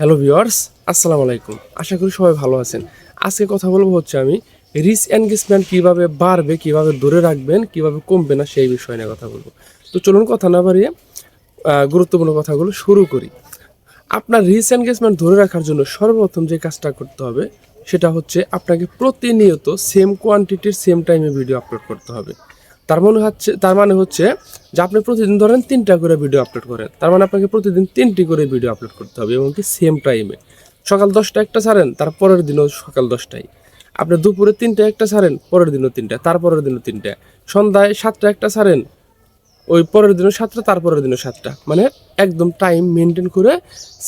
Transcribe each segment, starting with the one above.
Hello viewers, আসসালামু আলাইকুম। আশা করি সবাই ভালো আছেন। আজকে কথা বলব হচ্ছে আমি রিচ এনগেজমেন্ট কীভাবে বাড়বে, কীভাবে ধরে রাখবেন, কীভাবে কমবে না সেই বিষয় নিয়ে কথা বলব। তো চলুন কথা না বাড়িয়ে গুরুত্বপূর্ণ কথাগুলো শুরু করি। আপনার রিচ এনগেজমেন্ট ধরে রাখার জন্য সর্বপ্রথম যে কাজটা করতে হবে, সেটা হচ্ছে আপনাকে প্রতিনিয়ত সেম কোয়ান্টিটির সেম টাইমে ভিডিও আপলোড করতে হবে। তার মনে হচ্ছে তার মানে হচ্ছে যে আপনি প্রতিদিন ধরেন তিনটা করে ভিডিও আপলোড করেন। তার মানে আপনাকে প্রতিদিন তিনটি করে ভিডিও আপলোড করতে হবে এবং কি সেম টাইমে সকাল দশটা একটা ছাড়েন, তার পরের দিনও সকাল দশটায়। আপনি দুপুরে তিনটা একটা ছাড়েন, পরের দিনও তিনটা, তারপরের দিনও তিনটা। সন্ধ্যায় সাতটা একটা ছাড়েন ওই পরের দিনও সাতটা তারপরের দিনও সাতটা। মানে একদম টাইম মেনটেন করে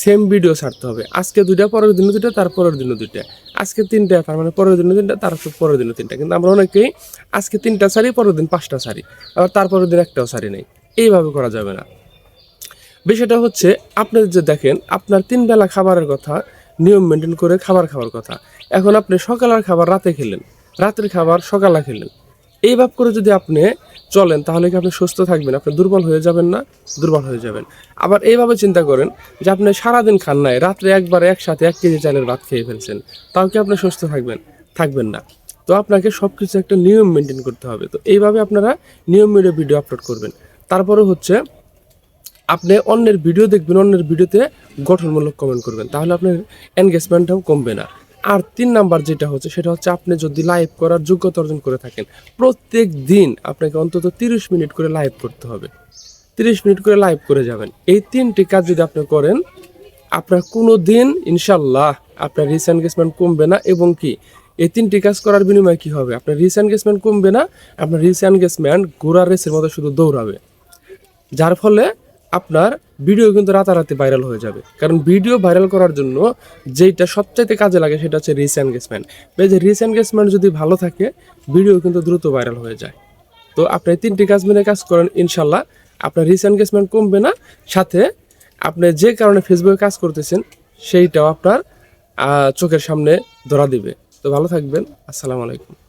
সেম ভিডিও ছাড়তে হবে। আজকে দুইটা, পরের দিনও দুইটা তারপরের দিনও দুইটা। আজকে তিনটা, তার মানে পরের দিনও তিনটা, তার পরের দিনও তিনটা। কিন্তু আমরা অনেকেই আজকে তিনটা সারি পরের দিন পাঁচটা সারি আবার তারপরের দিন একটাও সারি নেই। এইভাবে করা যাবে না। বিষয়টা হচ্ছে, আপনি যে দেখেন, আপনার তিন বেলা খাবারের কথা, নিয়ম মেনটেন করে খাবার খাওয়ার কথা। এখন আপনি সকালের খাবার রাতে খেলেন। রাতের খাবার সকালে খেলেন। এইভাবে করে যদি আপনি চলেন, তাহলে কি আপনি সুস্থ থাকবেন? আপনি দুর্বল হয়ে যাবেন না? দুর্বল হয়ে যাবেন। আবার এইভাবে চিন্তা করেন যে আপনি সারাদিন খান নাই, রাত্রে একবার একসাথে এক কেজি চালের ভাত খেয়ে ফেলছেন, তাও কি আপনি সুস্থ থাকবেন? থাকবেন না। তো আপনাকে সব কিছু একটা নিয়ম মেনটেন করতে হবে। তো এইভাবে আপনারা নিয়ম মেনে ভিডিও আপলোড করবেন। তারপরে হচ্ছে, আপনি অন্যের ভিডিও দেখবেন, অন্যের ভিডিওতে গঠনমূলক কমেন্ট করবেন। তাহলে আপনার এনগেজমেন্টটাও কমবে না। আর তিন নাম্বার যেটা হচ্ছে, সেটা হচ্ছে আপনি যদি লাইভ করার যোগ্যতা অর্জন করে থাকেন, প্রত্যেক দিন আপনাকে অন্তত তিরিশ মিনিট করে লাইভ করতে হবে। তিরিশ মিনিট করে লাইভ করে যাবেন। এই তিনটি কাজ যদি আপনি করেন, আপনার কোনো দিন ইনশাল্লাহ আপনার রিস এনগেজমেন্ট কমবে না এবং কি, এই তিনটি কাজ করার বিনিময়ে কি হবে? আপনার রিস এনগেজমেন্ট কমবে না, আপনার রিস এনগেজমেন্ট ঘোড়ার রেসের মতো শুধু দৌড়াবে। যার ফলে আপনার ভিডিও কিন্তু রাতারাতি ভাইরাল হয়ে যাবে। কারণ ভিডিও ভাইরাল করার জন্য যেটা সবচাইতে কাজে লাগে সেটা হচ্ছে রিস এনগেজমেন্ট যে রিস এনগেজমেন্ট যদি ভালো থাকে ভিডিও কিন্তু দ্রুত ভাইরাল হয়ে যায়। তো আপনি তিনটি কাজ মেনে কাজ করেন, ইনশাল্লাহ আপনার রিস এনগেজমেন্ট কমবে না। সাথে আপনি যে কারণে ফেসবুকে কাজ করতেছেন, সেইটাও আপনার চোখের সামনে ধরা দিবে। তো ভালো থাকবেন। আসসালামু আলাইকুম।